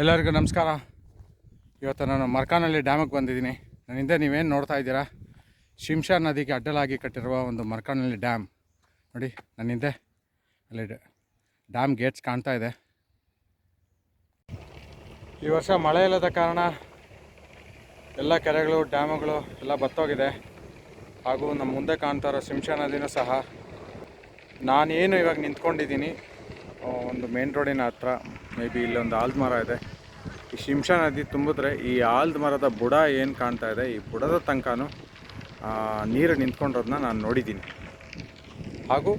ಎಲ್ಲರಿಗೂ ನಮಸ್ಕಾರ. ಇವತ್ತು ನಾನು ಮರ್ಕಾನಲ್ಲಿ ಡ್ಯಾಮಿಗೆ ಬಂದಿದ್ದೀನಿ. ನನ್ನ ಹಿಂದೆ ನೀವೇನು ನೋಡ್ತಾ ಇದ್ದೀರಾ? ಶಿಂಷಾ ನದಿಗೆ ಅಡ್ಡಲಾಗಿ ಕಟ್ಟಿರುವ ಒಂದು ಮರ್ಕಾನಲ್ಲಿ ಡ್ಯಾಮ್. ನೋಡಿ, ನನ್ನ ಹಿಂದೆ ಅಲ್ಲಿ ಡ್ಯಾಮ್ ಗೇಟ್ಸ್ ಕಾಣ್ತಾ ಇದೆ. ಈ ವರ್ಷ ಮಳೆ ಇಲ್ಲದ ಕಾರಣ ಎಲ್ಲ ಕೆರೆಗಳು, ಡ್ಯಾಮುಗಳು ಎಲ್ಲ ಬತ್ತೋಗಿದೆ. ಹಾಗೂ ನಮ್ಮ ಮುಂದೆ ಕಾಣ್ತಾ ಇರೋ ಶಿಂಷಾ ನದಿನೂ ಸಹ ನಾನೇನು ಇವಾಗ ನಿಂತ್ಕೊಂಡಿದ್ದೀನಿ ಒಂದು ಮೇನ್ ರೋಡಿನ ಹತ್ರ ಮೇ ಬಿ ಇಲ್ಲೊಂದು ಆಲ್ದ ಮರ ಇದೆ. ಈ ಶಿಂಷಾ ನದಿ ತುಂಬಿದ್ರೆ ಈ ಆಲ್ದ ಮರದ ಬುಡ ಏನು ಕಾಣ್ತಾ ಇದೆ? ಈ ಬುಡದ ತನಕನೂ ನೀರು ನಿಂತ್ಕೊಂಡಿರೋದನ್ನ ನಾನು ನೋಡಿದ್ದೀನಿ. ಹಾಗೂ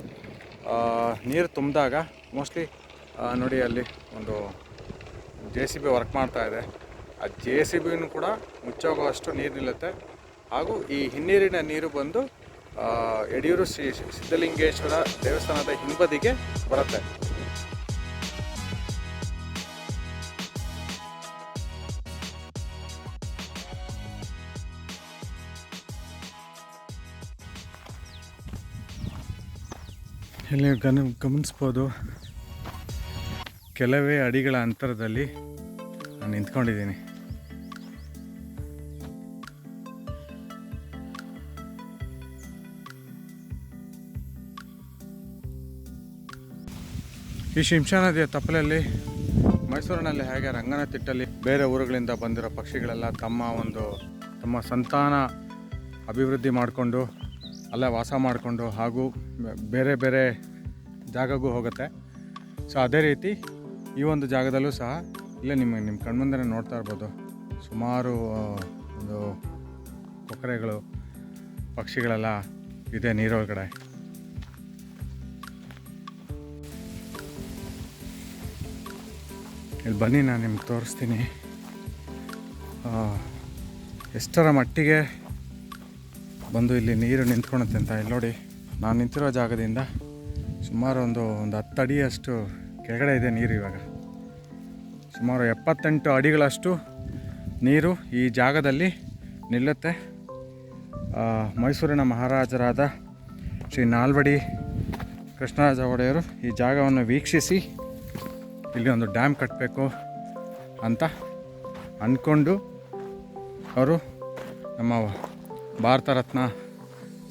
ನೀರು ತುಂಬಿದಾಗ ಮೋಸ್ಟ್ಲಿ ನೋಡಿ ಅಲ್ಲಿ ಒಂದು ಜೆ ಸಿ ಬಿ ವರ್ಕ್ ಮಾಡ್ತಾ ಇದೆ. ಆ ಜೆ ಸಿ ಬಿನೂ ಕೂಡ ಮುಚ್ಚೋಗುವಷ್ಟು ನೀರು ನಿಲ್ಲುತ್ತೆ. ಹಾಗೂ ಈ ಹಿನ್ನೀರಿನ ನೀರು ಬಂದು ಯಡಿಯೂರು ಶ್ರೀ ಸಿದ್ಧಲಿಂಗೇಶ್ವರ ದೇವಸ್ಥಾನದ ಹಿಂಬದಿಗೆ ಬರುತ್ತೆ. ಇಲ್ಲಿ ಗನ ಗಮನಿಸ್ಬೋದು? ಕೆಲವೇ ಅಡಿಗಳ ಅಂತರದಲ್ಲಿ ನಾನು ನಿಂತ್ಕೊಂಡಿದ್ದೀನಿ. ಈ ಶಿಂಶಾ ನದಿಯ ತಪ್ಪಲಲ್ಲಿ ಮೈಸೂರಿನಲ್ಲಿ ಹೇಗೆ ರಂಗನತಿಟ್ಟಲ್ಲಿ ಬೇರೆ ಊರುಗಳಿಂದ ಬಂದಿರೋ ಪಕ್ಷಿಗಳೆಲ್ಲ ತಮ್ಮ ಒಂದು, ತಮ್ಮ ಸಂತಾನ ಅಭಿವೃದ್ಧಿ ಮಾಡಿಕೊಂಡು ಅಲ್ಲೇ ವಾಸ ಮಾಡಿಕೊಂಡು ಹಾಗೂ ಬೇರೆ ಬೇರೆ ಜಾಗಗೂ ಹೋಗುತ್ತೆ. ಸೊ ಅದೇ ರೀತಿ ಈ ಒಂದು ಜಾಗದಲ್ಲೂ ಸಹ ಇಲ್ಲೇ ನಿಮ್ಮ ನಿಮ್ಮ ಕಣ್ಮುಂದೆ ನೋಡ್ತಾ ಇರ್ಬೋದು. ಸುಮಾರು ಒಂದು ಕೊಕ್ಕರೆಗಳು ಪಕ್ಷಿಗಳೆಲ್ಲ ಇದೆ ನೀರೊಳಗಡೆ. ಇಲ್ಲಿ ಬನ್ನಿ, ನಾನು ನಿಮ್ಗೆ ತೋರಿಸ್ತೀನಿ. ಎಷ್ಟರ ಮಟ್ಟಿಗೆ ಬಂದು ಇಲ್ಲಿ ನೀರು ನಿಂತ್ಕೊಳುತ್ತೆ ಅಂತ. ಇಲ್ಲಿ ನೋಡಿ, ನಾನು ನಿಂತಿರೋ ಜಾಗದಿಂದ ಸುಮಾರು ಒಂದು ಒಂದು ಹತ್ತು ಅಡಿಯಷ್ಟು ಕೆಳಗಡೆ ಇದೆ ನೀರು ಇವಾಗ. ಸುಮಾರು ಎಪ್ಪತ್ತೆಂಟು ಅಡಿಗಳಷ್ಟು ನೀರು ಈ ಜಾಗದಲ್ಲಿ ನಿಲ್ಲುತ್ತೆ. ಮೈಸೂರಿನ ಮಹಾರಾಜರಾದ ಶ್ರೀ ನಾಲ್ವಡಿ ಕೃಷ್ಣರಾಜ ಒಡೆಯರು ಈ ಜಾಗವನ್ನು ವೀಕ್ಷಿಸಿ ಇಲ್ಲಿ ಒಂದು ಡ್ಯಾಮ್ ಕಟ್ಟಬೇಕು ಅಂತ ಅಂದ್ಕೊಂಡು ಅವರು ನಮ್ಮ Bharat Ratna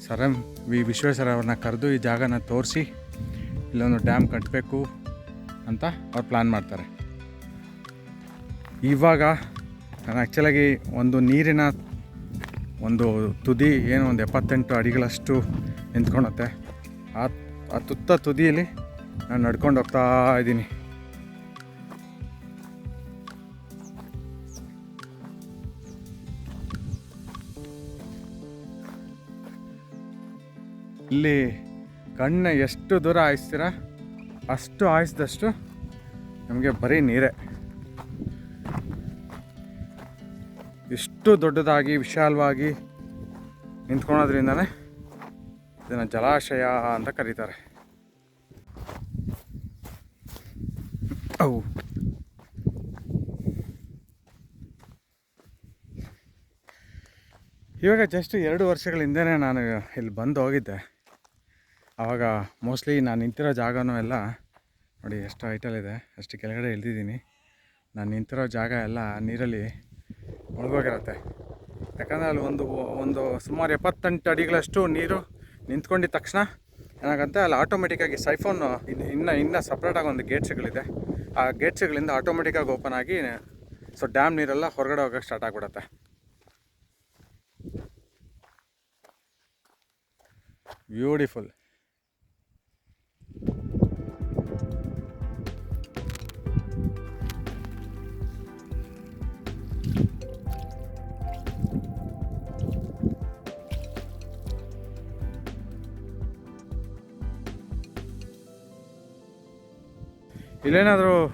sir M V ವಿಶ್ವೇಶ್ವರವ್ರನ್ನ ಕರೆದು ಈ ಜಾಗನ ತೋರಿಸಿ, ಇಲ್ಲೊಂದು ಡ್ಯಾಮ್ ಕಟ್ಟಬೇಕು ಅಂತ ಅವ್ರು ಪ್ಲ್ಯಾನ್ ಮಾಡ್ತಾರೆ. ಇವಾಗ ನಾನು ಆ್ಯಕ್ಚುಲಾಗಿ ಒಂದು ನೀರಿನ ಒಂದು ತುದಿ, ಏನು ಒಂದು ಎಪ್ಪತ್ತೆಂಟು ಅಡಿಗಳಷ್ಟು ನಿಂತ್ಕೊಳತ್ತೆ ಆ ಆ ತುತ್ತ ತುದಿಯಲ್ಲಿ ನಾನು ನಡ್ಕೊಂಡು ಹೋಗ್ತಾ ಇದ್ದೀನಿ. ಇಲ್ಲಿ ಕಣ್ಣು ಎಷ್ಟು ದೂರ ಹಾಯಿಸ್ತೀರ? ಅಷ್ಟು ಹಾಯಿಸಿದಷ್ಟು ನಮಗೆ ಬರೀ ನೀರೇ. ಇಷ್ಟು ದೊಡ್ಡದಾಗಿ, ವಿಶಾಲವಾಗಿ ನಿಂತ್ಕೊಳೋದ್ರಿಂದನೇ ಇದನ್ನು ಜಲಾಶಯ ಅಂತ ಕರೀತಾರೆ. ಅವು. ಇವಾಗ ಜಸ್ಟ್ ಎರಡು ವರ್ಷಗಳ ಹಿಂದೆನೇ ನಾನು ಇಲ್ಲಿ ಬಂದು ಹೋಗಿದ್ದೆ. ಆವಾಗ ಮೋಸ್ಟ್ಲಿ ನಾನು ನಿಂತಿರೋ ಜಾಗನೂ ಎಲ್ಲ ನೋಡಿ ಎಷ್ಟು ಹೈಟಲ್ಲಿದೆ ಅಷ್ಟು ಕೆಳಗಡೆ ಇಳ್ದಿದ್ದೀನಿ. ನಾನು ನಿಂತಿರೋ ಜಾಗ ಎಲ್ಲ ನೀರಲ್ಲಿ ಮುಳುಗೋಗಿರುತ್ತೆ. ಯಾಕಂದರೆ ಅಲ್ಲಿ ಒಂದು ಒಂದು ಸುಮಾರು ಎಪ್ಪತ್ತೆಂಟು ಅಡಿಗಳಷ್ಟು ನೀರು ನಿಂತ್ಕೊಂಡಿದ್ದ ತಕ್ಷಣ ಏನಾಗುತ್ತೆ, ಅಲ್ಲಿ ಆಟೋಮೆಟಿಕ್ಕಾಗಿ ಸೈಫೋನು ಇನ್ನು ಇನ್ನು ಇನ್ನು ಸಪ್ರೇಟಾಗಿ ಒಂದು ಗೇಟ್ಸ್ಗಳಿದೆ ಆ ಗೇಟ್ಸ್ಗಳಿಂದ ಆಟೋಮೆಟಿಕ್ಕಾಗಿ ಓಪನ್ ಆಗಿ ಸೊ ಡ್ಯಾಮ್ ನೀರೆಲ್ಲ ಹೊರಗಡೆ ಹೋಗೋಕ್ಕೆ ಸ್ಟಾರ್ಟ್ ಆಗಿಬಿಡುತ್ತೆ. ಬ್ಯೂಟಿಫುಲ್ ಇಲ್ಲೇನಾದರೂ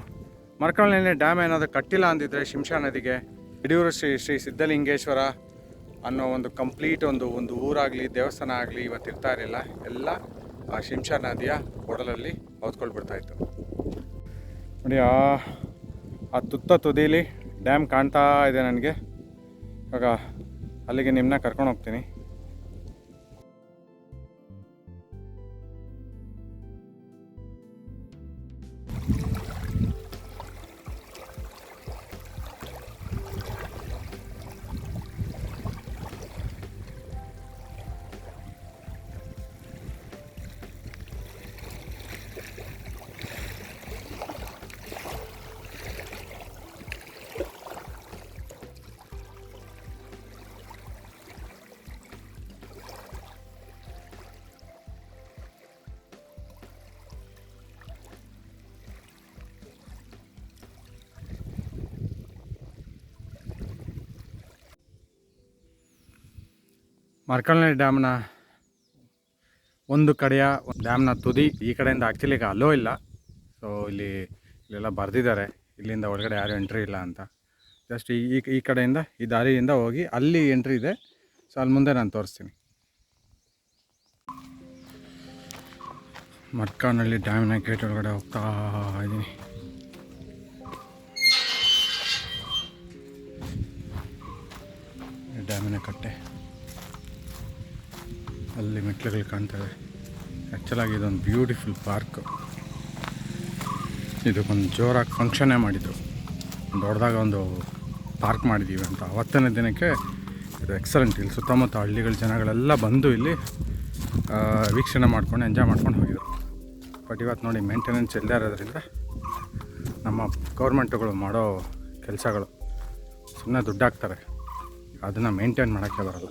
ಮರ್ಕಳ್ನಲ್ಲಿ ಡ್ಯಾಮ್ ಏನಾದರೂ ಕಟ್ಟಿಲ್ಲ ಅಂದಿದ್ರೆ ಶಿಂಷಾ ನದಿಗೆ ಹಿಡಿಯೂರು ಶ್ರೀ ಶ್ರೀ ಸಿದ್ಧಲಿಂಗೇಶ್ವರ ಅನ್ನೋ ಒಂದು ಕಂಪ್ಲೀಟ್ ಒಂದು ಒಂದು ಊರಾಗಲಿ, ದೇವಸ್ಥಾನ ಆಗಲಿ ಇವತ್ತು ಇರ್ತಾ ಇರಲಿಲ್ಲ. ಎಲ್ಲ ಆ ಶಿಂಷಾ ನದಿಯ ಒಡಲಲ್ಲಿ ಇತ್ತು. ನೋಡಿ, ಆ ಆ ತುತ್ತ ತುದಿಲಿ ಡ್ಯಾಮ್ ಕಾಣ್ತಾ ಇದೆ ನನಗೆ. ಇವಾಗ ಅಲ್ಲಿಗೆ ನಿಮ್ಮನ್ನ ಕರ್ಕೊಂಡು ಹೋಗ್ತೀನಿ. ಮರ್ಕಳ್ನಳ್ಳಿ ಡ್ಯಾಮ್ನ ಒಂದು ಕಡೆಯ ಡ್ಯಾಮ್ನ ತುದಿ ಈ ಕಡೆಯಿಂದ ಆ್ಯಕ್ಚುಲಿ ಈಗ ಅಲ್ಲೋ ಇಲ್ಲ. ಸೊ ಇಲ್ಲಿ ಇಲ್ಲೆಲ್ಲ ಬರೆದಿದ್ದಾರೆ. ಇಲ್ಲಿಂದ ಒಳಗಡೆ ಯಾರೂ ಎಂಟ್ರಿ ಇಲ್ಲ ಅಂತ. ಜಸ್ಟ್ ಈ, ಈ- ಕಡೆಯಿಂದ, ಈ ದಾರಿಯಿಂದ ಹೋಗಿ ಅಲ್ಲಿ ಎಂಟ್ರಿ ಇದೆ. ಸೊ ಅಲ್ಲಿ ಮುಂದೆ ನಾನು ತೋರಿಸ್ತೀನಿ. ಮಟ್ಕಾನಳ್ಳಿ ಡ್ಯಾಮ್ನ ಗೇಟ್ ಒಳಗಡೆ ಹೋಗ್ತಾ ಇದ್ದೀನಿ ಡ್ಯಾಮಿನ ಕಟ್ಟೆ. ಅಲ್ಲಿ ಮೆಟ್ಲುಗಳು ಕಾಣ್ತವೆ ಆ್ಯಕ್ಚುಲಾಗಿ ಇದೊಂದು ಬ್ಯೂಟಿಫುಲ್ ಪಾರ್ಕ್ ಇದಕ್ಕೊಂದು ಜೋರಾಗಿ ಫಂಕ್ಷನ್ನೇ ಮಾಡಿದರು. ದೊಡ್ಡದಾಗ ಒಂದು ಪಾರ್ಕ್ ಮಾಡಿದ್ದೀವಿ ಅಂತ. ಅವತ್ತನೇ ದಿನಕ್ಕೆ ಇದು ಎಕ್ಸಲೆಂಟ್ ಇಲ್ಲಿ ಸುತ್ತಮುತ್ತ ಹಳ್ಳಿಗಳ ಜನಗಳೆಲ್ಲ ಬಂದು ಇಲ್ಲಿ ವೀಕ್ಷಣೆ ಮಾಡ್ಕೊಂಡು ಎಂಜಾಯ್ ಮಾಡ್ಕೊಂಡು ಹೋಗಿದ್ರು. ಬಟ್ ಇವತ್ತು ನೋಡಿ ಮೇಂಟೆನೆನ್ಸ್ ಇಲ್ಲದೆ ಇರೋದ್ರಿಂದ ನಮ್ಮ ಗೌರ್ಮೆಂಟುಗಳು ಮಾಡೋ ಕೆಲಸಗಳು ಸುಮ್ಮನೆ ದುಡ್ಡಾಗ್ತಾರೆ ಅದನ್ನು ಮೇಂಟೈನ್ ಮಾಡೋಕ್ಕೆ ಬರಲ್ಲ.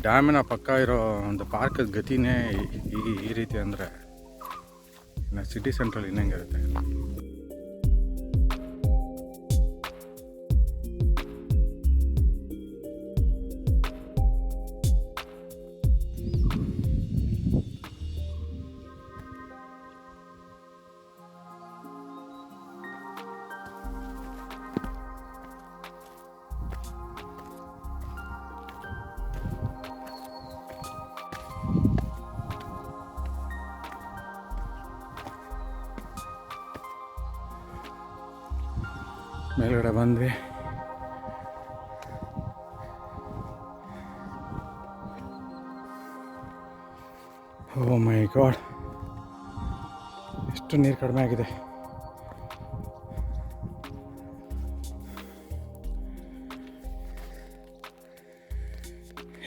ಡ್ಯಾಮಿನ ಪಕ್ಕ ಇರೋ ಒಂದು ಪಾರ್ಕ್ ಗತಿನೇ ಈ- ಈ ರೀತಿ ಅಂದರೆ ಸಿಟಿ ಸೆಂಟ್ರಲ್ ಇನ್ನಂಗಿರುತ್ತೆ ಮೇಲ್ಗಡೆ ಬಂದ್ವಿ. Oh my god. ಎಷ್ಟು ನೀರು ಕಡಿಮೆ ಆಗಿದೆ.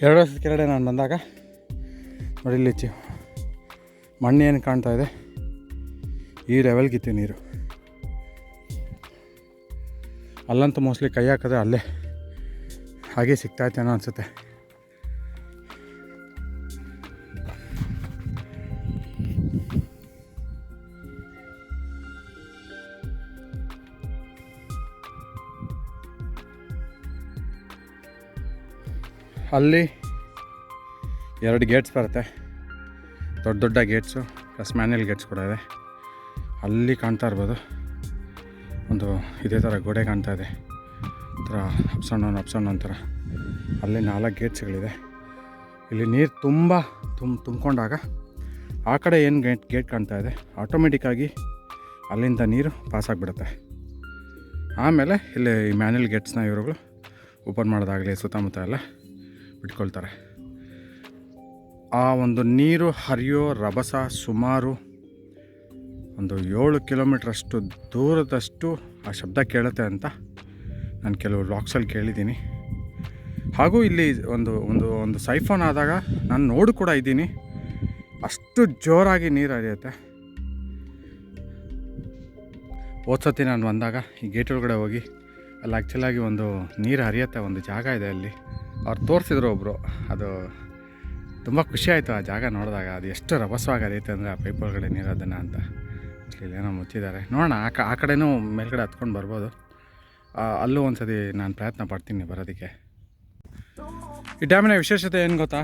ಎರಡು ವರ್ಷದ ಕೆಳಗಡೆ ನಾನು ಬಂದಾಗ, ನೋಡಿ ಇಲ್ಲಿ ಏನು ಕಾಣ್ತಾ ಇದೆ? ಈ ಲೆವೆಲ್ಗಿತ್ತು ನೀರು. ಅಲ್ಲಂತೂ ಮೋಸ್ಟ್ಲಿ ಕೈ ಹಾಕಿದ್ರೆ ಅಲ್ಲೇ ಹಾಗೆ ಸಿಗ್ತಾಯ್ತೇನೋ ಅನಿಸುತ್ತೆ. ಅಲ್ಲಿ ಎರಡು ಗೇಟ್ಸ್ ಬರುತ್ತೆ. ದೊಡ್ಡ ದೊಡ್ಡ ಗೇಟ್ಸು ಪ್ಲಸ್ ಮ್ಯಾನ್ಯಲ್ ಗೇಟ್ಸ್ ಕೂಡ ಇದೆ. ಅಲ್ಲಿ ಕಾಣ್ತಾ ಇರ್ಬೋದು. ಒಂದು ಇದೇ ಥರ ಗೋಡೆ ಕಾಣ್ತಾ ಇದೆ. ಒಂಥರ ಅಪ್ಸಣ್ಣ ಅಪ್ಸಣ್ಣ ಒಂಥರ ಅಲ್ಲಿ ನಾಲ್ಕು ಗೇಟ್ಸ್ಗಳಿದೆ. ಇಲ್ಲಿ ನೀರು ತುಂಬ ತುಂಬ ತುಂಬಿಕೊಂಡಾಗ ಆ ಕಡೆ ಏನು ಗೇಟ್ ಗೇಟ್ ಕಾಣ್ತಾ ಇದೆ. ಆಟೋಮೆಟಿಕ್ಕಾಗಿ ಅಲ್ಲಿಂದ ನೀರು ಪಾಸ್ ಆಗಿಬಿಡುತ್ತೆ. ಆಮೇಲೆ ಇಲ್ಲಿ ಮ್ಯಾನ್ಯಲ್ ಗೇಟ್ಸ್ನ ಇವರುಗಳು ಓಪನ್ ಮಾಡೋದಾಗಲಿ, ಸುತ್ತಮುತ್ತ ಎಲ್ಲ ಬಿಟ್ಕೊಳ್ತಾರೆ. ಆ ಒಂದು ನೀರು ಹರಿಯೋ ರಭಸ ಸುಮಾರು ಒಂದು ಏಳು ಕಿಲೋಮೀಟ್ರಷ್ಟು ದೂರದಷ್ಟು ಆ ಶಬ್ದ ಕೇಳುತ್ತೆ ಅಂತ ನಾನು ಕೆಲವು ರಾಕ್ಸಲ್ಲಿ ಕೇಳಿದ್ದೀನಿ. ಹಾಗೂ ಇಲ್ಲಿ ಒಂದು ಒಂದು ಒಂದು ಸೈಫೋನ್ ಆದಾಗ ನಾನು ನೋಡು ಕೂಡ ಇದ್ದೀನಿ. ಅಷ್ಟು ಜೋರಾಗಿ ನೀರು ಹರಿಯುತ್ತೆ. ಓದ್ಸತಿ ನಾನು ಬಂದಾಗ ಈ ಗೇಟ್ ಒಳಗಡೆ ಹೋಗಿ ಅಲ್ಲಿ ಆ್ಯಕ್ಚುಲಾಗಿ ಒಂದು ನೀರು ಹರಿಯುತ್ತೆ, ಒಂದು ಜಾಗ ಇದೆ ಅಲ್ಲಿ. ಅವ್ರು ತೋರಿಸಿದ್ರು ಒಬ್ಬರು ಅದು ತುಂಬ ಖುಷಿ ಆಯಿತು ಆ ಜಾಗ ನೋಡಿದಾಗ. ಅದು ಎಷ್ಟು ರಭಸವಾಗಿ ಹರಿಯುತ್ತೆ ಅಂದರೆ ಆ ಪೈಪ್ ಒಳಗಡೆ ನೀರು ಅದನ್ನು ಅಂತ. ಇಲ್ಲಿ, ಏನೋ ಮುಚ್ಚಿದ್ದಾರೆ. ನೋಡೋಣ, ಆ ಕ, ಆ ಕಡೆನೂ ಮೇಲ್ಗಡೆ ಹತ್ಕೊಂಡು ಬರ್ಬೋದು. ಅಲ್ಲೂ ಒಂದು ಸತಿ ನಾನು ಪ್ರಯತ್ನ ಪಡ್ತೀನಿ ಬರೋದಕ್ಕೆ. ಈ ಡ್ಯಾಮಿನ ವಿಶೇಷತೆ ಏನು ಗೊತ್ತಾ?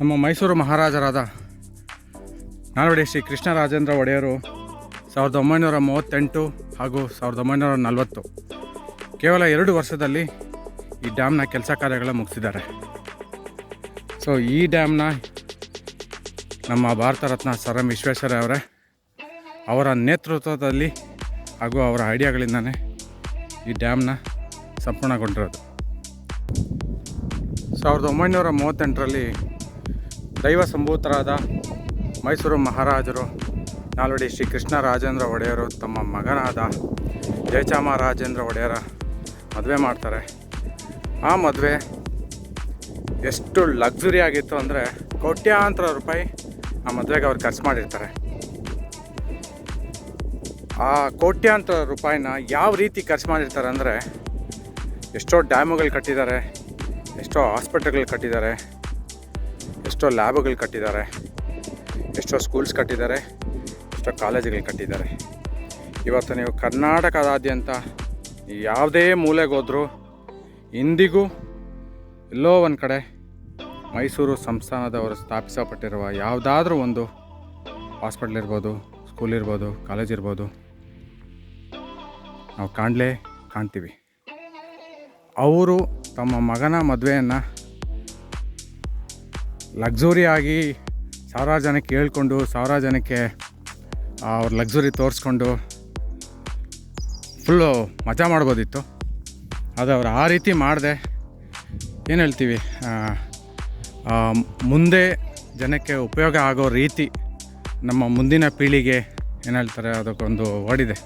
ನಮ್ಮ ಮೈಸೂರು ಮಹಾರಾಜರಾದ ನಾಲ್ವಡಿ ಶ್ರೀ ಕೃಷ್ಣರಾಜೇಂದ್ರ ಒಡೆಯರು ಸಾವಿರದ ಒಂಬೈನೂರ ಮೂವತ್ತೆಂಟು ಹಾಗೂ ಸಾವಿರದ ಒಂಬೈನೂರ ನಲವತ್ತು, ಕೇವಲ ಎರಡು ವರ್ಷದಲ್ಲಿ ಈ ಡ್ಯಾಮ್ನ ಕೆಲಸ ಕಾರ್ಯಗಳ ಮುಗಿಸಿದ್ದಾರೆ. ಸೊ ಈ ಡ್ಯಾಮ್ನ ನಮ್ಮ ಭಾರತ ರತ್ನ ಸರ್ ಎಂ ವಿಶ್ವೇಶ್ವರಯ್ಯ ಅವರೇ ಅವರ ನೇತೃತ್ವದಲ್ಲಿ ಹಾಗೂ ಅವರ ಐಡಿಯಾಗಳಿಂದನೇ ಈ ಡ್ಯಾಮ್ನ ಸಂಪೂರ್ಣಗೊಂಡಿರೋದು. ಸಾವಿರದ ಒಂಬೈನೂರ ಮೂವತ್ತೆಂಟರಲ್ಲಿ ದೈವ ಸಂಭೂತರಾದ ಮೈಸೂರು ಮಹಾರಾಜರು, ನಾಲ್ವಡಿ ಶ್ರೀ ಕೃಷ್ಣ ರಾಜೇಂದ್ರ ಒಡೆಯರು, ತಮ್ಮ ಮಗನಾದ ಜಯಚಾಮ ರಾಜೇಂದ್ರ ಒಡೆಯರ ಮದುವೆ ಮಾಡ್ತಾರೆ. ಆ ಮದುವೆ ಎಷ್ಟು ಲಕ್ಸುರಿ ಆಗಿತ್ತು ಅಂದರೆ ಕೋಟ್ಯಾಂತರ ರೂಪಾಯಿ ಆ ಮದುವೆಗೆ ಅವ್ರು ಖರ್ಚು ಮಾಡಿರ್ತಾರೆ. ಆ ಕೋಟ್ಯಾಂತರ ರೂಪಾಯಿನ ಯಾವ ರೀತಿ ಖರ್ಚು ಮಾಡಿರ್ತಾರೆ ಅಂದರೆ ಎಷ್ಟೋ ಡ್ಯಾಮುಗಳು ಕಟ್ಟಿದ್ದಾರೆ, ಎಷ್ಟೋ ಹಾಸ್ಪಿಟಲ್ಗಳು ಕಟ್ಟಿದ್ದಾರೆ, ಎಷ್ಟೋ ಲ್ಯಾಬ್ಗಳು ಕಟ್ಟಿದ್ದಾರೆ, ಎಷ್ಟೋ ಸ್ಕೂಲ್ಸ್ ಕಟ್ಟಿದ್ದಾರೆ, ಎಷ್ಟೋ ಕಾಲೇಜುಗಳು ಕಟ್ಟಿದ್ದಾರೆ. ಇವತ್ತು ನೀವು ಕರ್ನಾಟಕದಾದ್ಯಂತ ಯಾವುದೇ ಮೂಲೆಗೋದ್ರೂ ಇಂದಿಗೂ ಎಲ್ಲೋ ಒಂದು ಕಡೆ ಮೈಸೂರು ಸಂಸ್ಥಾನದವರು ಸ್ಥಾಪಿಸಲ್ಪಟ್ಟಿರುವ ಯಾವುದಾದ್ರೂ ಒಂದು ಹಾಸ್ಪಿಟ್ಲ್ ಇರ್ಬೋದು, ಸ್ಕೂಲ್ ಇರ್ಬೋದು, ಕಾಲೇಜ್ ಇರ್ಬೋದು ನಾವು ಕಾಣಲೇ ಕಾಣ್ತೀವಿ. ಅವರು ತಮ್ಮ ಮಗನ ಮದುವೆಯನ್ನು ಲಕ್ಸುರಿಯಾಗಿ ಸಾವಿರಾರು ಜನಕ್ಕೆ ಹೇಳ್ಕೊಂಡು, ಸಾವಿರಾರು ಜನಕ್ಕೆ ಅವ್ರ ಲಕ್ಸುರಿ ತೋರಿಸ್ಕೊಂಡು ಫುಲ್ಲು ಮಜಾ ಮಾಡ್ಬೋದಿತ್ತು. ಅದು ಅವ್ರು ಆ ರೀತಿ ಮಾಡಿದೆ, ಏನು ಹೇಳ್ತೀವಿ ಮುಂದೆ ಜನಕ್ಕೆ ಉಪಯೋಗ ಆಗೋ ರೀತಿ ನಮ್ಮ ಮುಂದಿನ ಪೀಳಿಗೆ, ಏನು ಹೇಳ್ತಾರೆ, ಅದಕ್ಕೊಂದು ಓಡಿದೆ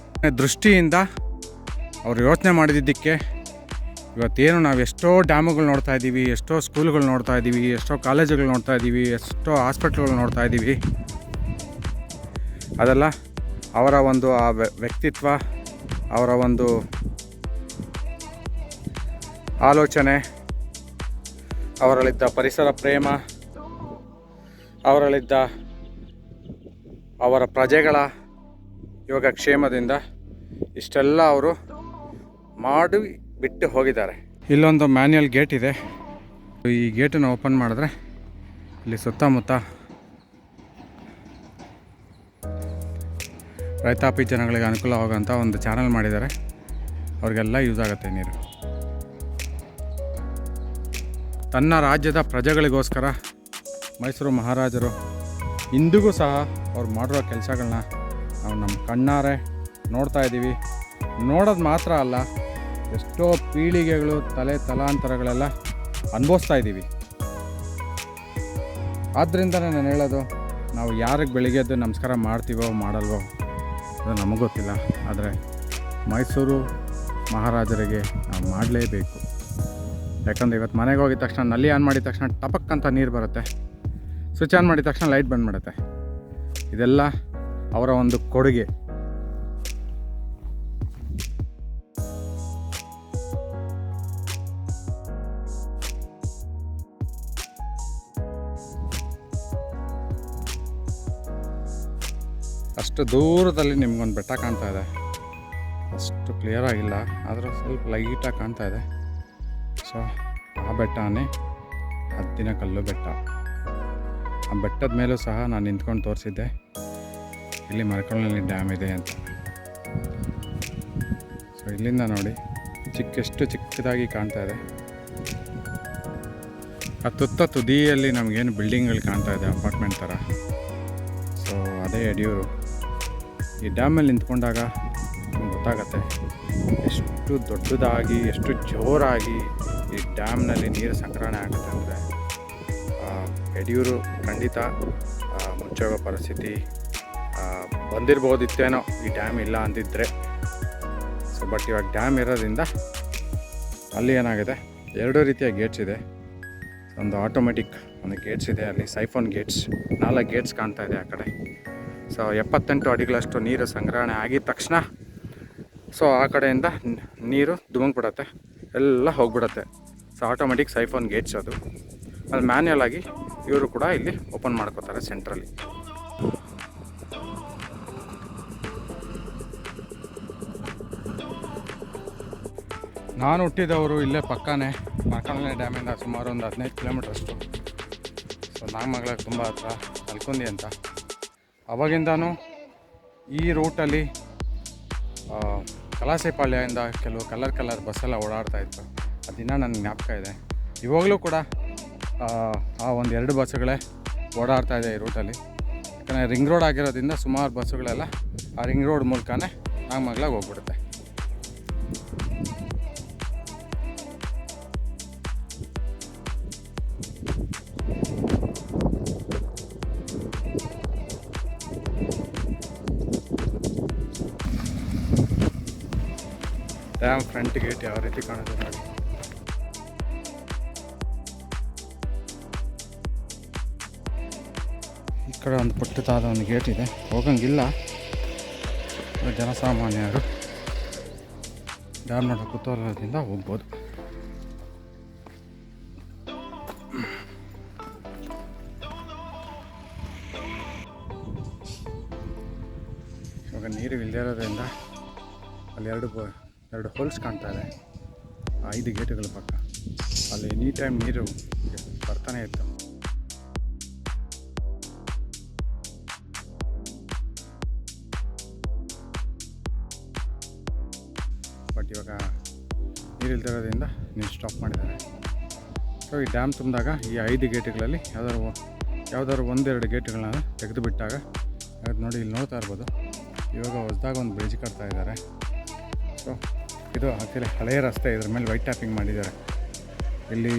ದೃಷ್ಟಿಯಿಂದ ಅವ್ರು ಯೋಚನೆ ಮಾಡಿದ್ದಕ್ಕೆ ಇವತ್ತೇನು ನಾವು ಎಷ್ಟೋ ಡ್ಯಾಮುಗಳು ನೋಡ್ತಾ ಇದ್ದೀವಿ, ಎಷ್ಟೋ ಸ್ಕೂಲ್ಗಳು ನೋಡ್ತಾ ಇದ್ದೀವಿ, ಎಷ್ಟೋ ಕಾಲೇಜುಗಳು ನೋಡ್ತಾ ಇದ್ದೀವಿ, ಎಷ್ಟೋ ಹಾಸ್ಪಿಟ್ಲ್ಗಳು ನೋಡ್ತಾ ಇದ್ದೀವಿ. ಅದೆಲ್ಲ ಅವರ ಒಂದು ಆ ವ್ಯ- ವ್ಯಕ್ತಿತ್ವ, ಅವರ ಒಂದು ಆಲೋಚನೆ, ಅವರಲ್ಲಿದ್ದ ಪರಿಸರ ಪ್ರೇಮ, ಅವರಲ್ಲಿದ್ದ ಅವರ ಪ್ರಜೆಗಳ ಯೋಗಕ್ಷೇಮದಿಂದ ಇಷ್ಟೆಲ್ಲ ಅವರು ಮಾಡಿ ಬಿಟ್ಟು ಹೋಗಿದ್ದಾರೆ. ಇಲ್ಲೊಂದು ಮ್ಯಾನ್ಯಲ್ ಗೇಟ್ ಇದೆ. ಈ ಗೇಟನ್ನು ಓಪನ್ ಮಾಡಿದ್ರೆ ಇಲ್ಲಿ ಸುತ್ತಮುತ್ತ ರೈತಾಪಿ ಜನಗಳಿಗೆ ಅನುಕೂಲವಾಗುವಂಥ ಒಂದು ಚಾನಲ್ ಮಾಡಿದ್ದಾರೆ. ಅವ್ರಿಗೆಲ್ಲ ಯೂಸ್ ಆಗುತ್ತೆ ನೀರು. ತನ್ನ ರಾಜ್ಯದ ಪ್ರಜೆಗಳಿಗೋಸ್ಕರ ಮೈಸೂರು ಮಹಾರಾಜರು ಇಂದಿಗೂ ಸಹ ಅವ್ರು ಮಾಡಿರೋ ಕೆಲಸಗಳನ್ನ ನಾವು ನಮ್ಮ ಕಣ್ಣಾರೆ ನೋಡ್ತಾ ಇದ್ದೀವಿ. ನೋಡೋದು ಮಾತ್ರ ಅಲ್ಲ ಎಷ್ಟೋ ಪೀಳಿಗೆಗಳು ತಲೆ ತಲಾಂತರಗಳೆಲ್ಲ ಅನುಭವಿಸ್ತಾ ಇದ್ದೀವಿ. ಆದ್ದರಿಂದ ನಾನು ಹೇಳೋದು, ನಾವು ಯಾರಿಗೆ ಬೆಳಿಗ್ಗೆ ಎದ್ದು ನಮಸ್ಕಾರ ಮಾಡ್ತೀವೋ ಮಾಡಲ್ವೋ ಅದು ನಮಗೆ ಗೊತ್ತಿಲ್ಲ. ಆದರೆ ಮೈಸೂರು ಮಹಾರಾಜರಿಗೆ ನಾವು ಮಾಡಲೇಬೇಕು. ಯಾಕಂದರೆ ಇವತ್ತು ಮನೆಗೆ ಹೋಗಿದ ತಕ್ಷಣ, ನಲ್ಲಿ ಆನ್ ಮಾಡಿದ ತಕ್ಷಣ ಟಪಕ್ ಅಂತ ನೀರು ಬರುತ್ತೆ. ಸ್ವಿಚ್ ಆನ್ ಮಾಡಿದ ತಕ್ಷಣ ಲೈಟ್ ಬಂದ್ ಮಾಡುತ್ತೆ ಇದೆಲ್ಲ ಅವರ ಒಂದು ಕೊಡುಗೆ. ಅಷ್ಟು ದೂರದಲ್ಲಿ ನಿಮ್ಗೊಂದು ಬೆಟ್ಟ ಕಾಣ್ತಾ ಇದೆ. ಅಷ್ಟು ಕ್ಲಿಯರ್ ಆಗಿಲ್ಲ, ಆದರೂ ಸ್ವಲ್ಪ ಲೈಟಾಗಿ ಕಾಣ್ತಾ ಇದೆ. ಸೊ ಆ ಬೆಟ್ಟನೇ ಹತ್ತಿನ ಕಲ್ಲು ಬೆಟ್ಟ. ಆ ಬೆಟ್ಟದ ಮೇಲೂ ಸಹ ನಾನು ನಿಂತ್ಕೊಂಡು ತೋರಿಸಿದ್ದೆ. ಇಲ್ಲಿ ಮರಕಳ್ನಲ್ಲಿ ಡ್ಯಾಮ್ ಇದೆ ಅಂತ. ಸೊ ಇಲ್ಲಿಂದ ನೋಡಿ, ಚಿಕ್ಕೆಷ್ಟು ಚಿಕ್ಕದಾಗಿ ಕಾಣ್ತಾ ಇದೆ. ಆ ತುತ್ತ ತುದಿಯಲ್ಲಿ ನಮಗೇನು ಬಿಲ್ಡಿಂಗ್ಗಳು ಕಾಣ್ತಾ ಇದೆ ಅಪಾರ್ಟ್ಮೆಂಟ್ ಥರ ಸೊ ಅದೇ ಯಡಿಯೂರು. ಈ ಡ್ಯಾಮಲ್ಲಿ ನಿಂತ್ಕೊಂಡಾಗ ಗೊತ್ತಾಗತ್ತೆ ಎಷ್ಟು ದೊಡ್ಡದಾಗಿ, ಎಷ್ಟು ಜೋರಾಗಿ ಈ ಡ್ಯಾಮ್ನಲ್ಲಿ ನೀರು ಸಂಗ್ರಹಣೆ ಆಗುತ್ತೆ ಅಂದರೆ ಯಡಿಯೂರು ಖಂಡಿತ ಮುಚ್ಚೋಗ ಪರಿಸ್ಥಿತಿ ಬಂದಿರ್ಬೋದಿತ್ತೇನೋ ಈ ಡ್ಯಾಮ್ ಇಲ್ಲ ಅಂದಿದ್ದರೆ ಸೊ ಬಟ್ ಇವಾಗ ಡ್ಯಾಮ್ ಇರೋದ್ರಿಂದ ಅಲ್ಲಿ ಏನಾಗಿದೆ? ಎರಡು ರೀತಿಯ ಗೇಟ್ಸ್ ಇದೆ. ಒಂದು ಆಟೋಮೆಟಿಕ್ ಒಂದು ಗೇಟ್ಸ್ ಇದೆ, ಅಲ್ಲಿ ಸೈಫೋನ್ ಗೇಟ್ಸ್ ನಾಲ್ಕು ಗೇಟ್ಸ್ ಕಾಣ್ತಾ ಇದೆ ಆ ಕಡೆ. ಸೊ, ಎಪ್ಪತ್ತೆಂಟು ಅಡಿಗಳಷ್ಟು ನೀರು ಸಂಗ್ರಹಣೆ ಆಗಿದ ತಕ್ಷಣ, ಸೊ, ಆ ಕಡೆಯಿಂದ ನೀರು ಧುಮುಕ್ಬಿಡತ್ತೆ ಎಲ್ಲ ಹೋಗ್ಬಿಡತ್ತೆ. ಸೊ ಆಟೋಮೆಟಿಕ್ ಸೈಫೋನ್ ಗೇಟ್ಸ್ ಅದು. ಅದು ಮ್ಯಾನ್ಯಲ್ ಆಗಿ ಇವರು ಕೂಡ ಇಲ್ಲಿ ಓಪನ್ ಮಾಡ್ಕೋತಾರೆ ಸೆಂಟ್ರಲ್ಲಿ ನಾನು ಹುಟ್ಟಿದವರು ಇಲ್ಲೇ ಪಕ್ಕನೇ. ಮರಕಣಲೆ ಡ್ಯಾಮಿಂದ ಸುಮಾರು ಒಂದು ಹದಿನೈದು ಕಿಲೋಮೀಟ್ರ್ ಅಷ್ಟು ಸೊ ಮಗಳ ತುಂಬ ಹತ್ರ ಅಲ್ಕುಂದಿ ಅಂತ. ಅವಾಗಿಂದನೂ ಈ ರೂಟಲ್ಲಿ ಕಲಾಸೆಪಾಳ್ಯದಿಂದ ಕೆಲವು ಕಲರ್ ಕಲರ್ ಬಸ್ಸೆಲ್ಲ ಓಡಾಡ್ತಾ ಇತ್ತು. ಆ ದಿನ ನನ್ನ ಜ್ಞಾಪಕ ಇದೆ. ಇವಾಗಲೂ ಕೂಡ, ಆ ಒಂದು ಎರಡು ಬಸ್ಸುಗಳೇ ಓಡಾಡ್ತಾ ಇದೆ ಈ ರೂಟಲ್ಲಿ. ಯಾಕಂದರೆ ರಿಂಗ್ ರೋಡ್ ಆಗಿರೋದ್ರಿಂದ ಸುಮಾರು ಬಸ್ಸುಗಳೆಲ್ಲ ಆ ರಿಂಗ್ ರೋಡ್ ಮೂಲಕನೇ ನಾಗಮಗ್ಲಾಗ ಹೋಗ್ಬಿಡುತ್ತೆ. ಡ್ಯಾಮ್ ಫ್ರಂಟ್ ಗೇಟ್ ಯಾವ ರೀತಿ ಕಾಣುತ್ತೆ ನೋಡಿ. ಈ ಕಡೆ ಒಂದು ಪುಟ್ಟದಾದ ಒಂದು ಗೇಟ್ ಇದೆ. ಹೋಗಂಗಿಲ್ಲ. ಜನಸಾಮಾನ್ಯರು. ಡ್ಯಾಮ್ ನೋಡೋ ಕುತೂಹಲದಿಂದ ಹೋಗ್ಬೋದು. ಹೋಲ್ಸ್ ಕಾಣ್ತಾ ಇದೆ. ಐದು ಗೇಟುಗಳ ಪಕ್ಕ. ಅಲ್ಲಿ ಎನಿ ಟೈಮ್ ನೀರು ಬರ್ತಾನೆ ಇತ್ತು. ಬಟ್ ಇವಾಗ ನೀರು ಇಲ್ದಿರೋದ್ರಿಂದ ನೀರು ಸ್ಟಾಪ್ ಮಾಡಿದ್ದಾರೆ. ಸೊ ಈ ಡ್ಯಾಮ್ ತುಂಬಿದಾಗ ಈ ಐದು ಗೇಟ್ಗಳಲ್ಲಿ ಯಾವ್ದಾದ್ರು ಯಾವ್ದಾದ್ರು ಒಂದೆರಡು ಗೇಟ್ಗಳನ್ನ ತೆಗೆದು ಬಿಟ್ಟಾಗ ಅದು ನೋಡಿ ಇಲ್ಲಿ ನೋಡ್ತಾ ಇರ್ಬೋದು. ಇವಾಗ ಹೊಸದಾಗ ಒಂದು ಬ್ರಿಡ್ಜ್ ಕಟ್ತಾ ಇದ್ದಾರೆ. ಸೊ ಇದು ಆ್ಯಕ್ಚುಲಿ ಹಳೆಯ ರಸ್ತೆ ಇದ್ರ ಮೇಲೆ ವೈಟ್ ಟ್ಯಾಪಿಂಗ್ ಮಾಡಿದ್ದಾರೆ. ಇಲ್ಲಿ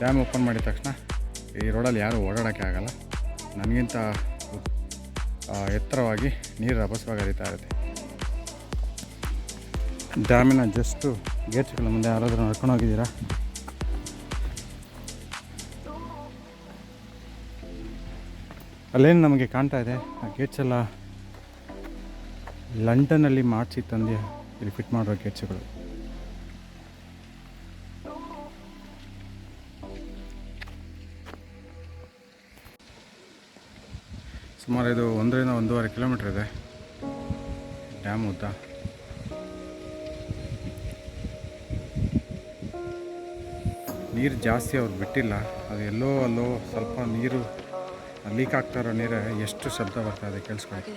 ಡ್ಯಾಮ್ ಓಪನ್ ಮಾಡಿದ ತಕ್ಷಣ ಈ ರೋಡಲ್ಲಿ ಯಾರೂ ಓಡಾಡೋಕ್ಕೆ ಆಗಲ್ಲ. ನನಗಿಂತ ಎತ್ತರವಾಗಿ ನೀರು ರಭಸವಾಗಿ ಹರಿತಾ ಇರುತ್ತೆ. ಡ್ಯಾಮಿನ ಜಸ್ಟು ಗೇಟ್ಸ್ಗಳ ಮುಂದೆ ಯಾರಾದರೂ ನಡ್ಕೊಂಡು ಹೋಗಿದ್ದೀರಾ? ಅಲ್ಲೇನು ನಮಗೆ ಕಾಣ್ತಾ ಇದೆ? ಆ ಗೇಟ್ಸ್ ಎಲ್ಲ ಲಂಡನ್ನಲ್ಲಿ ಮಾಡಿಸಿ ತಂದು ಇಲ್ಲಿ ಫಿಟ್ ಮಾಡಿರೋ ಗೇಟ್ಸ್ಗಳು ಸುಮಾರು ಇದು ಒಂದರಿಂದ ಒಂದೂವರೆ ಕಿಲೋಮೀಟ್ರ್ ಇದೆ. ಡ್ಯಾಮ್ ಉದ್ದ. ನೀರು ಜಾಸ್ತಿ ಅವ್ರು ಬಿಟ್ಟಿಲ್ಲ. ಅದು ಎಲ್ಲೋ ಅಲ್ಲೋ ಸ್ವಲ್ಪ ನೀರು ಲೀಕ್ ಆಗ್ತಾ ಇರೋ ನೀರು ಎಷ್ಟು ಶಬ್ದ ಬರ್ತಾ ಇದೆ ಕೇಳಿಸ್ಕೊಳ್ಳಿ.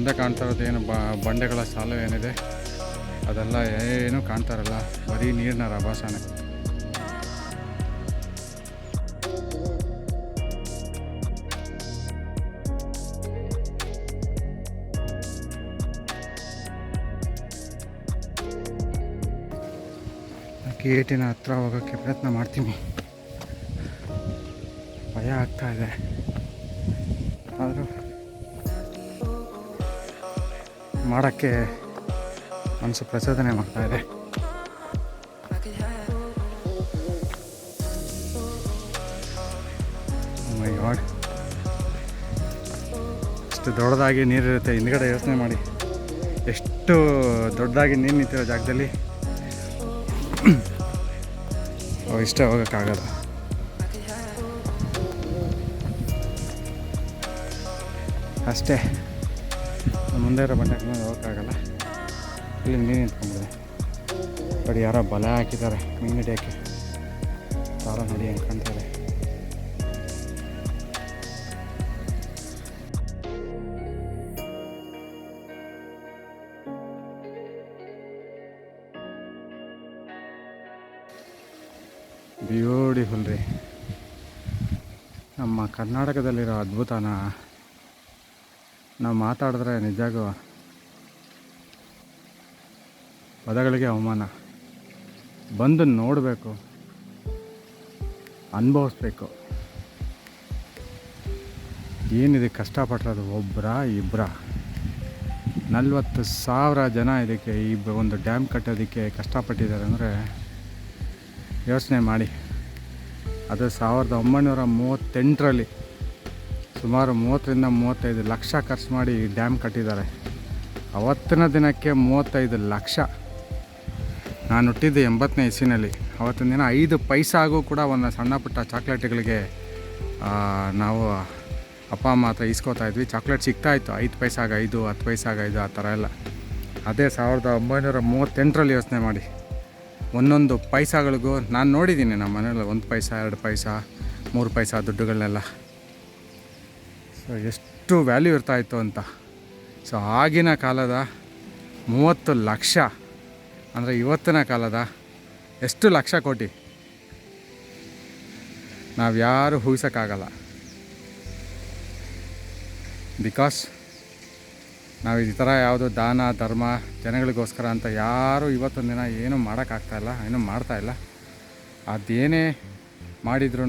ಮುಂದೆ ಕಾಣ್ತಾ ಇರೋದು ಏನು ಬಂಡೆಗಳ ಸಾಲು ಏನಿದೆ, ಅದೆಲ್ಲ ಏನೂ ಕಾಣ್ತಾ ಇರಲ್ಲ. ಬರೀ ನೀರಿನ ರಭಾಸನೆ. ಗೇಟಿನ ಹತ್ರ ಹೋಗೋಕ್ಕೆ ಪ್ರಯತ್ನ ಮಾಡ್ತೀನಿ. ಭಯ ಆಗ್ತಾ ಇದೆ. ಮಾಡೋಕ್ಕೆ ಮನಸ್ಸು ಪ್ರಚೋದನೆ ಮಾಡ್ತಾ ಇದೆ. ಅಷ್ಟು ಎಷ್ಟು ದೊಡ್ಡದಾಗಿ ನೀರಿರುತ್ತೆ. ಹಿಂದ್ಗಡೆ ಯೋಚನೆ ಮಾಡಿ. ಎಷ್ಟು ದೊಡ್ಡದಾಗಿ ನೀರು ನಿಂತಿರೋ ಜಾಗದಲ್ಲಿ ಇಷ್ಟ ಹೋಗೋಕ್ಕಾಗಲ್ಲ. ಅಷ್ಟೇ. ಮುಂದೆ ಇರೋ ಬಂಡೆ ಹೋಗೋಕ್ಕಾಗಲ್ಲ. ಇಲ್ಲಿ ಮೀನು ನಿಂತ್ಕೊಂಡ್ಬಿಡಿದೆ ಬಟ್ ಯಾರೋ ಬಲ ಹಾಕಿದ್ದಾರೆ. ಮೀನು ಹಿಡಿಯೋಕ್ಕೆ. ಸಾಲ ನೋಡಿ ಹೆಂಗೆ ಕಾಣ್ತಾರೆ ಬ್ಯೂಟಿಫುಲ್ ರೀ. ನಮ್ಮ ಕರ್ನಾಟಕದಲ್ಲಿರೋ ಅದ್ಭುತನ. ನಾವು ಮಾತಾಡಿದ್ರೆ ನಿಜಾಗೂ ಪದಗಳಿಗೆ ಅವಮಾನ. ಬಂದು ನೋಡಬೇಕು, ಅನುಭವಿಸ್ಬೇಕು. ಏನಿದೆ ಕಷ್ಟಪಟ್ಟಿರೋದು ಒಬ್ಬರ ಇಬ್ಬರ ನಲ್ವತ್ತು ಸಾವಿರ ಜನ ಇದಕ್ಕೆ, ಈ ಒಂದು ಡ್ಯಾಮ್ ಕಟ್ಟೋದಕ್ಕೆ ಕಷ್ಟಪಟ್ಟಿದ್ದಾರೆ ಅಂದರೆ ಯೋಚನೆ ಮಾಡಿ. ಅದು ಸಾವಿರದ ಒಂಬೈನೂರ ಮೂವತ್ತೆಂಟರಲ್ಲಿ ಸುಮಾರು ಮೂವತ್ತರಿಂದ ಮೂವತ್ತೈದು ಲಕ್ಷ ಖರ್ಚು ಮಾಡಿ ಈ ಡ್ಯಾಮ್ ಕಟ್ಟಿದ್ದಾರೆ. ಅವತ್ತಿನ ದಿನಕ್ಕೆ ಮೂವತ್ತೈದು ಲಕ್ಷ. ನಾನು ಹುಟ್ಟಿದ್ದು ಎಂಬತ್ತನೇ ಇಸಿನಲ್ಲಿ ಅವತ್ತಿನ ದಿನ ಐದು ಪೈಸಾಗೂ ಕೂಡ ಒಂದು ಸಣ್ಣ ಪುಟ್ಟ ಚಾಕ್ಲೇಟ್ಗಳಿಗೆ ನಾವು ಅಪ್ಪ, ಅಮ್ಮ ಹತ್ರ ಇಸ್ಕೋತಾ ಇದ್ವಿ. ಚಾಕ್ಲೇಟ್ ಸಿಗ್ತಾಯಿತ್ತು. ಐದು ಪೈಸಾಗ ಐದು, ಹತ್ತು ಪೈಸಾಗ ಐದು, ಆ ಥರ ಎಲ್ಲ. ಅದೇ ಸಾವಿರದ ಒಂಬೈನೂರ ಮೂವತ್ತೆಂಟರಲ್ಲಿ ಯೋಚನೆ ಮಾಡಿ. ಒಂದೊಂದು ಪೈಸಾಗಳಿಗೂ, ನಾನು ನೋಡಿದ್ದೀನಿ ನಮ್ಮ ಮನೇಲಿ ಒಂದು ಪೈಸಾ, ಎರಡು ಪೈಸಾ, ಮೂರು ಪೈಸಾ ದುಡ್ಡುಗಳನ್ನೆಲ್ಲ. ಎಷ್ಟು ವ್ಯಾಲ್ಯೂ ಇರ್ತಾಯಿತ್ತು ಅಂತ. ಸೊ ಆಗಿನ ಕಾಲದ ಮೂವತ್ತು ಲಕ್ಷ, ಅಂದರೆ ಇವತ್ತಿನ ಕಾಲದ ಎಷ್ಟು ಲಕ್ಷ ಕೋಟಿ? ನಾವು ಯಾರು ಊಹಿಸೋಕ್ಕಾಗಲ್ಲ. ಬಿಕಾಸ್ ನಾವು ಈ ಥರ ಯಾವುದು ದಾನ, ಧರ್ಮ, ಜನಗಳಿಗೋಸ್ಕರ ಅಂತ ಯಾರು ಇವತ್ತೊಂದು ದಿನ ಏನೂ ಮಾಡೋಕ್ಕಾಗ್ತಾಯಿಲ್ಲ ಏನೂ ಮಾಡ್ತಾಯಿಲ್ಲ ಅದೇನೇ ಮಾಡಿದ್ರು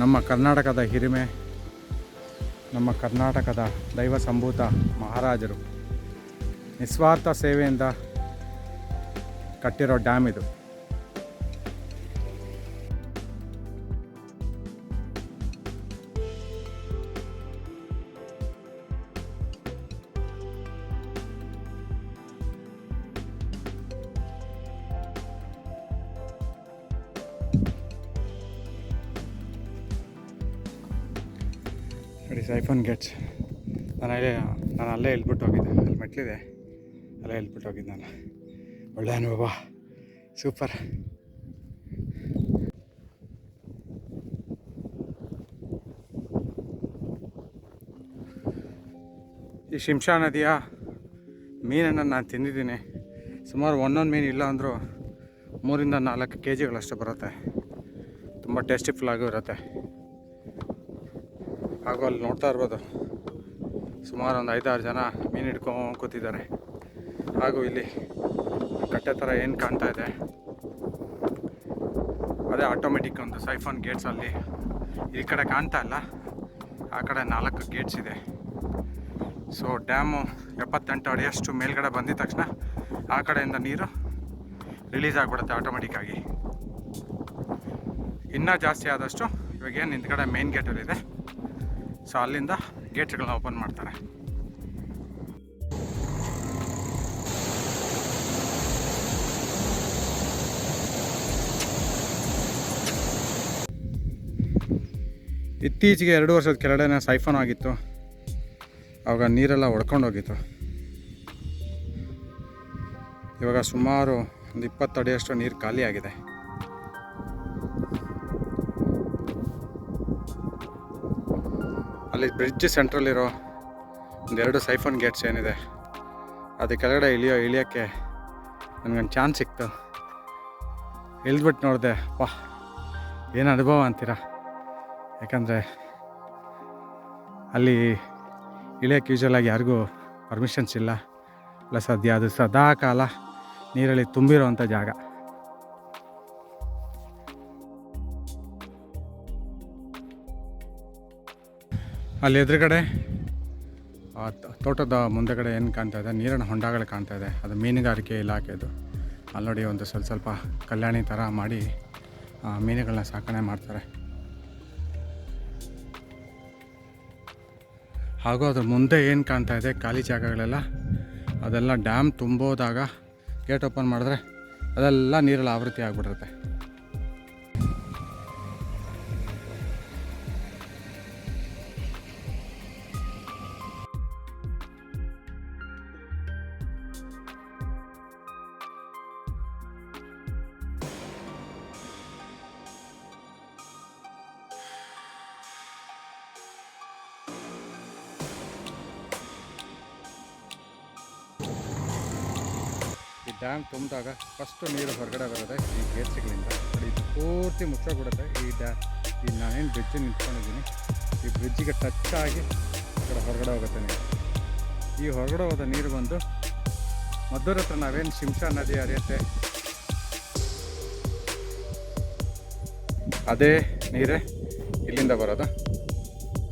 ನಮ್ಮ ಕರ್ನಾಟಕದ ಹಿರಿಮೆ ನಮ್ಮ ಕರ್ನಾಟಕದ ದೈವ ಸಂಭೂತ ಮಹಾರಾಜರು. ನಿಸ್ವಾರ್ಥ ಸೇವೆಯಿಂದ ಕಟ್ಟಿರೋ ಡ್ಯಾಮ್ ಇದು. ಸೈಫೋನ್ ಗೇಟ್ಸ್ ನಾನು ಅಲ್ಲೇ ನಾನು ಅಲ್ಲೇ ಇಳ್ಬಿಟ್ಟು ಹೋಗಿದ್ದೆ. ಅಲ್ಲಿ ಮೆಟ್ಲಿದೆ ಅಲ್ಲೇ ಇಳ್ಬಿಟ್ಟು ಹೋಗಿದ್ದೆ ನಾನು. ಒಳ್ಳೆ ಅನುಭವ. ಸೂಪರ್. ಈ ಶಿಂಷಾ ನದಿಯ ಮೀನನ್ನು ನಾನು ತಿಂದಿದ್ದೀನಿ. ಸುಮಾರು ಒಂದೊಂದು ಮೀನು ಇಲ್ಲ ಅಂದರೂ ಮೂರಿಂದ ನಾಲ್ಕು ಕೆ ಜಿಗಳಷ್ಟು ಬರುತ್ತೆ. ತುಂಬ ಟೇಸ್ಟಿಫುಲ್ ಆಗೂ ಇರುತ್ತೆ. ಹಾಗೂ ಅಲ್ಲಿ ನೋಡ್ತಾ ಇರ್ಬೋದು ಸುಮಾರು ಒಂದು ಐದಾರು ಜನ ಮೀನು ಹಿಡ್ಕೊಂಡು ಕೂತಿದ್ದಾರೆ. ಹಾಗೂ ಇಲ್ಲಿ ಕಟ್ಟೆ ಥರ ಏನು ಕಾಣ್ತಾ ಇದೆ. ಅದೇ ಆಟೋಮೆಟಿಕ್ ಒಂದು ಸೈಫೋನ್ ಗೇಟ್ಸ್ ಅಲ್ಲಿ ಈ ಕಡೆ ಕಾಣ್ತಾ ಇಲ್ಲ. ಆ ಕಡೆ ನಾಲ್ಕು ಗೇಟ್ಸ್ ಇದೆ. ಸೊ ಡ್ಯಾಮು ಎಪ್ಪತ್ತೆಂಟು ಅಡಿಯಷ್ಟು ಮೇಲ್ಗಡೆ ಬಂದಿದ ತಕ್ಷಣ ಆ ಕಡೆಯಿಂದ ನೀರು ರಿಲೀಸ್ ಆಗಿಬಿಡುತ್ತೆ ಆಟೋಮೆಟಿಕ್ಕಾಗಿ ಇನ್ನೂ ಜಾಸ್ತಿ ಆದಷ್ಟು ಇವಾಗ ಏನು ಹಿಂದ್ಗಡೆ ಮೇನ್ ಗೇಟಲ್ಲಿದೆ ಸೊ, ಅಲ್ಲಿಂದ ಗೇಟ್ಗಳನ್ನ ಓಪನ್ ಮಾಡ್ತಾರೆ. ಇತ್ತೀಚೆಗೆ ಎರಡು ವರ್ಷದ ಕೆಳಗಡೆ ಸೈಫೋನ್ ಆಗಿತ್ತು. ಆವಾಗ ನೀರೆಲ್ಲ ಒಡ್ಕೊಂಡು ಹೋಗಿತ್ತು. ಇವಾಗ ಸುಮಾರು ಒಂದು ಇಪ್ಪತ್ತು ಅಡಿಯಷ್ಟು ನೀರು ಖಾಲಿ ಆಗಿದೆ. ಅಲ್ಲಿ ಬ್ರಿಡ್ಜ್ ಸೆಂಟ್ರಲ್ಲಿರೋ ಒಂದೆರಡು ಸೈಫೋನ್ ಗೇಟ್ಸ್ ಏನಿದೆ, ಅದು ಕೆಳಗಡೆ ಇಳಿಯೋ, ಇಳಿಯೋಕ್ಕೆ ನನಗೊಂದು ಚಾನ್ಸ್ ಸಿಕ್ತು. ಇಳಿದ್ಬಿಟ್ಟು ನೋಡಿದೆ ವಾ ಏನು ಅನುಭವ ಅಂತೀರ? ಯಾಕಂದರೆ ಅಲ್ಲಿ ಇಳಿಯೋಕ್ಕೆ ಯೂಶಲಾಗಿ ಯಾರಿಗೂ ಪರ್ಮಿಷನ್ಸ್ ಇಲ್ಲ. ಪ್ಲಸ್ ಅದು ಅದು ಸದಾ ಕಾಲ ನೀರಲ್ಲಿ ತುಂಬಿರೋವಂಥ ಜಾಗ. ಅಲ್ಲಿ ಎದುರುಗಡೆ ತೋಟದ ಮುಂದೆಗಡೆ ಏನು ಕಾಣ್ತಾ ಇದೆ? ನೀರಿನ ಹೊಂಡಗಳು ಕಾಣ್ತಾ ಇದೆ. ಅದು ಮೀನುಗಾರಿಕೆ ಇಲಾಖೆದು ಅಲ್ಲಿ ಒಂದು ಸ್ವಲ್ಪ ಸ್ವಲ್ಪ ಕಲ್ಯಾಣಿ ಥರ ಮಾಡಿ ಮೀನುಗಳನ್ನ ಸಾಕಣೆ ಮಾಡ್ತಾರೆ. ಹಾಗೂ ಅದ್ರ ಮುಂದೆ ಏನು ಕಾಣ್ತಾ ಇದೆ? ಖಾಲಿ ಜಾಗಗಳೆಲ್ಲ, ಅದೆಲ್ಲ ಡ್ಯಾಮ್ ತುಂಬೋದಾಗ ಗೇಟ್ ಓಪನ್ ಮಾಡಿದ್ರೆ ಅದೆಲ್ಲ ನೀರಲ್ಲಿ ಆವೃತ್ತಿ ಆಗಿಬಿಡುತ್ತೆ. ಡ್ಯಾಮ್ ತುಂಬಿದಾಗ ಫಸ್ಟು ನೀರು ಹೊರಗಡೆ ಬರುತ್ತೆ ಈ ಗೇಟ್ಸ್ಗಳಿಂದ ಇದು ಪೂರ್ತಿ ಮುಚ್ಚೋಗ್ಬಿಡುತ್ತೆ ಈ ಡ್ಯಾ ಈ ನಾನೇನು ಬ್ರಿಡ್ಜ್ ನಿಂತ್ಕೊಂಡಿದ್ದೀನಿ ಈ ಬ್ರಿಡ್ಜಿಗೆ ಟಚ್ ಆಗಿ ಈ ಕಡೆ ಹೊರಗಡೆ ಹೋಗುತ್ತೆ ನೀರು ಈ ಹೊರಗಡೆ ಹೋದ ನೀರು ಬಂದು ಮದ್ದೂರ ಹತ್ರ ನಾವೇನು ಶಿಂಷಾ ನದಿ ಹರಿಯುತ್ತೆ ಅದೇ ನೀರೇ ಇಲ್ಲಿಂದ ಬರೋದು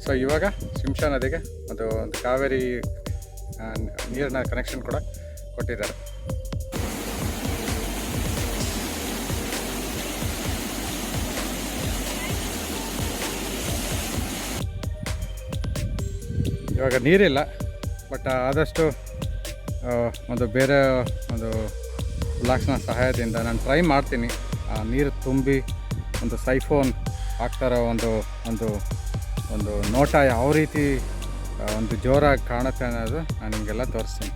ಸೊ ಇವಾಗ ಶಿಂಷಾ ನದಿಗೆ ಅದು ಒಂದು ಕಾವೇರಿ ನೀರಿನ ಕನೆಕ್ಷನ್ ಕೂಡ ಕೊಟ್ಟಿದ್ದಾರೆ ಇವಾಗ ನೀರಿಲ್ಲ ಬಟ್ ಆದಷ್ಟು ಒಂದು ಬೇರೆ ಒಂದು ಬ್ಲಾಕ್ಸ್ನ ಸಹಾಯದಿಂದ ನಾನು ಟ್ರೈ ಮಾಡ್ತೀನಿ. ಆ, ನೀರು ತುಂಬಿ ಒಂದು ಸೈಫೋನ್ ಹಾಕ್ತಾರೋ ಒಂದು ಒಂದು ಒಂದು ನೋಟ ಯಾವ ರೀತಿ ಒಂದು ಜೋರಾಗಿ ಕಾಣುತ್ತೆ ಅನ್ನೋದು ನಾನು ನಿಮಗೆಲ್ಲ ತೋರಿಸ್ತೀನಿ.